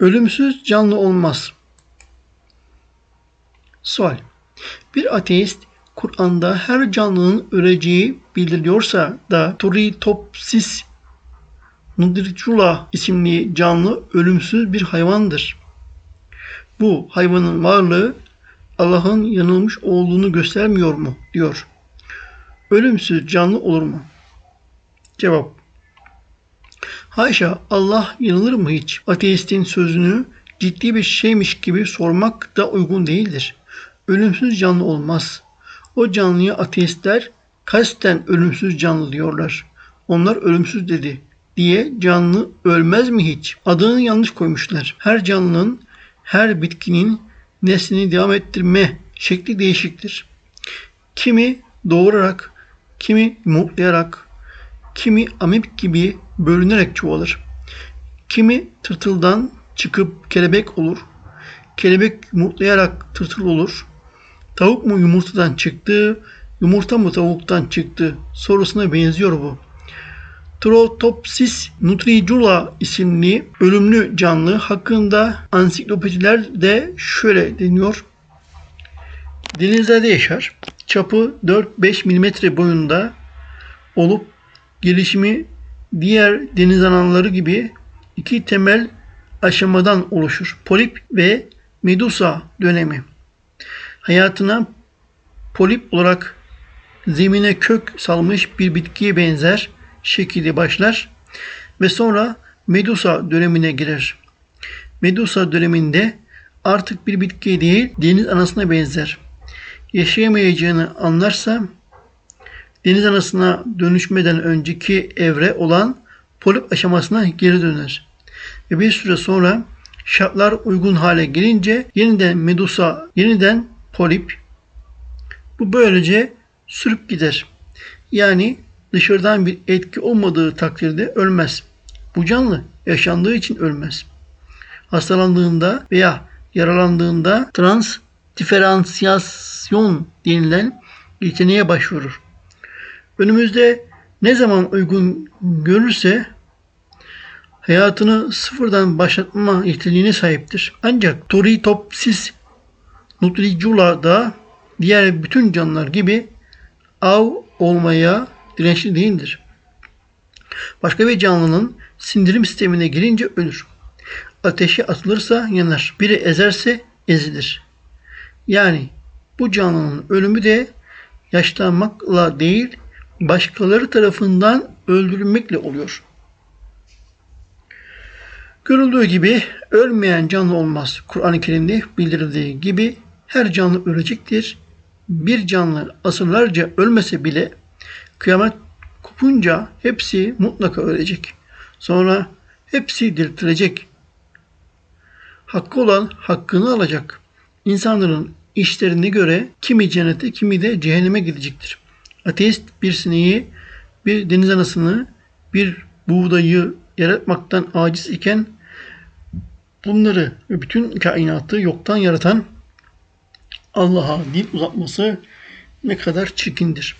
Ölümsüz canlı olmaz. Sual. Bir ateist Kur'an'da her canlının öleceği bildiriliyorsa da Turritopsis nudricula isimli canlı ölümsüz bir hayvandır. Bu hayvanın varlığı Allah'ın yanılmış olduğunu göstermiyor mu? diyor. Ölümsüz canlı olur mu? Cevap. Haşa Allah yanılır mı hiç? Ateistin sözünü ciddi bir şeymiş gibi sormak da uygun değildir. Ölümsüz canlı olmaz. O canlıya ateistler kasten ölümsüz canlı diyorlar. Onlar ölümsüz dedi diye canlı ölmez mi hiç? Adını yanlış koymuşlar. Her canlının, her bitkinin neslini devam ettirme şekli değişiktir. Kimi doğurarak, kimi yumurtlayarak, kimi amip gibi bölünerek çoğalır. Kimi tırtıldan çıkıp kelebek olur. Kelebek yumurtlayarak tırtıl olur. Tavuk mu yumurtadan çıktı, yumurta mı tavuktan çıktı sorusuna benziyor bu. Trotopsis nutricula isimli ölümlü canlı hakkında ansiklopedilerde şöyle deniyor. Denizlerde yaşar. Çapı 4-5 mm boyunda olup gelişimi diğer deniz ananları gibi iki temel aşamadan oluşur. Polip ve medusa dönemi. Hayatına polip olarak zemine kök salmış bir bitkiye benzer şekilde başlar ve sonra Medusa dönemine girer. Medusa döneminde artık bir bitki değil deniz anasına benzer. Yaşayamayacağını anlarsa deniz anasına dönüşmeden önceki evre olan polip aşamasına geri döner. Ve bir süre sonra şartlar uygun hale gelince yeniden medusa, yeniden polip. Bu böylece sürüp gider. Yani dışarıdan bir etki olmadığı takdirde ölmez. Bu canlı yaşandığı için ölmez. Hastalandığında veya yaralandığında transdiferansiyasyon denilen yeteneğe başvurur. Önümüzde ne zaman uygun görürse hayatını sıfırdan başlatma yeteneğine sahiptir. Ancak Toritopsis nutricula da diğer bütün canlılar gibi av olmaya dirençli değildir. Başka bir canlının sindirim sistemine girince ölür. Ateşe atılırsa yanar. Biri ezerse ezilir. Yani bu canlının ölümü de yaşlanmakla değil, başkaları tarafından öldürülmekle oluyor. Görüldüğü gibi ölmeyen canlı olmaz. Kur'an-ı Kerim'de bildirildiği gibi her canlı ölecektir. Bir canlı asırlarca ölmese bile kıyamet kopunca hepsi mutlaka ölecek. Sonra hepsi diriltilecek. Hakkı olan hakkını alacak. İnsanların işlerine göre kimi cennete kimi de cehenneme gidecektir. Ateist bir sineği, bir deniz anasını, bir buğdayı yaratmaktan aciz iken bunları ve bütün kainatı yoktan yaratan Allah'a dil uzatması ne kadar çirkindir.